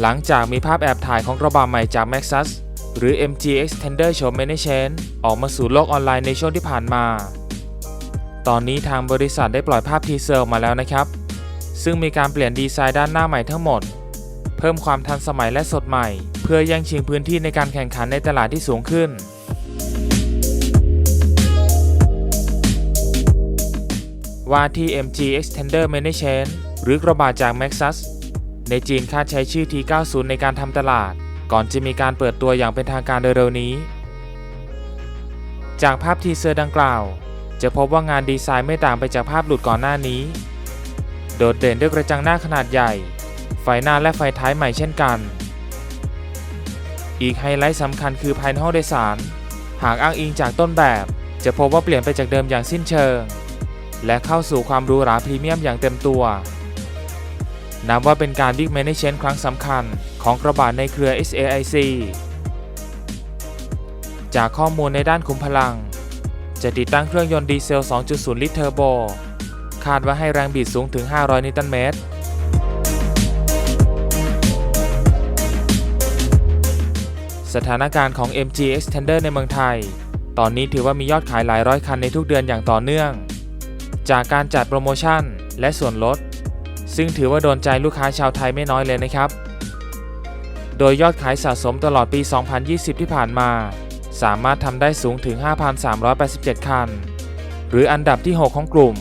หลังจากมีภาพแอบถ่ายของกระบะใหม่จาก Maxus หรือ MG Extender Show Many Change ออกมาสู่โลกออนไลน์ในช่วงที่ผ่านมา ตอนนี้ทางบริษัทได้ปล่อยภาพทีเซอร์ออกมาแล้วนะครับ ซึ่งมีการเปลี่ยนดีไซน์ด้านหน้าใหม่ทั้งหมด เพิ่มความทันสมัยและสดใหม่ เพื่อแย่งชิงพื้นที่ในการแข่งขันในตลาดที่สูงขึ้นว่าที่ MG Extender Many Chain หรือกระบะจาก Maxus ในจีนคาดใช้ชื่อ T90 ในการทำตลาด ก่อนจะมีการเปิดตัวอย่างเป็นทางการเร็วๆนี้ จากภาพทีเซอร์ดังกล่าว จะพบว่างานดีไซน์ไม่ต่างไปจากภาพหลุดก่อนหน้านี้ โดดเด่นด้วยกระจังหน้าขนาดใหญ่ ไฟหน้าและไฟท้ายใหม่เช่นกัน อีกไฮไลท์สำคัญคือภายในห้องโดยสาร หากอ้างอิงจากต้นแบบ จะพบว่าเปลี่ยนไปจากเดิมอย่างสิ้นเชิง และเข้าสู่ความหรูหราพรีเมียมอย่างเต็มตัว นับว่าเป็นการบิ๊กแมเนเชนครั้งสำคัญของกระบะในเครือ SAIC จากข้อมูลในด้านคุมพลัง จะติดตั้งเครื่องยนต์ดีเซล 2.0 ลิตรเทอร์โบ คาดว่าให้แรงบิดสูงถึง 500 นิวตันเมตร สถานการณ์ของ MG Extender ในเมืองไทย ตอนนี้ถือว่ามียอดขายหลายร้อยคันในทุกเดือนอย่างต่อเนื่อง จากการจัดโปรโมชั่นและส่วนลด ซึ่งถือว่าโดนใจลูกค้าชาวไทยไม่น้อยเลยนะครับ โดยยอดขายสะสมตลอดปี 2020 ที่ผ่านมา สามารถทำได้สูงถึง 5,387 คัน หรืออันดับที่ 6 ของกลุ่ม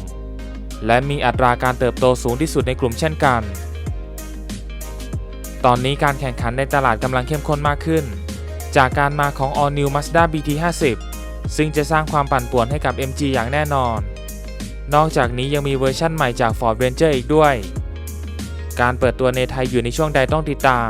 และมีอัตราการเติบโตสูงที่สุดในกลุ่มเช่นกัน ตอนนี้การแข่งขันในตลาดกำลังเข้มข้นมากขึ้น จากการมาของ All New Mazda BT50 ซึ่งจะสร้างความปั่นป่วนให้กับ MG อย่างแน่นอนนอกจากนี้ยังมีเวอร์ชั่นใหม่จาก Ford Ranger อีกด้วย การเปิดตัวในไทยอยู่ในช่วงใดต้องติดตาม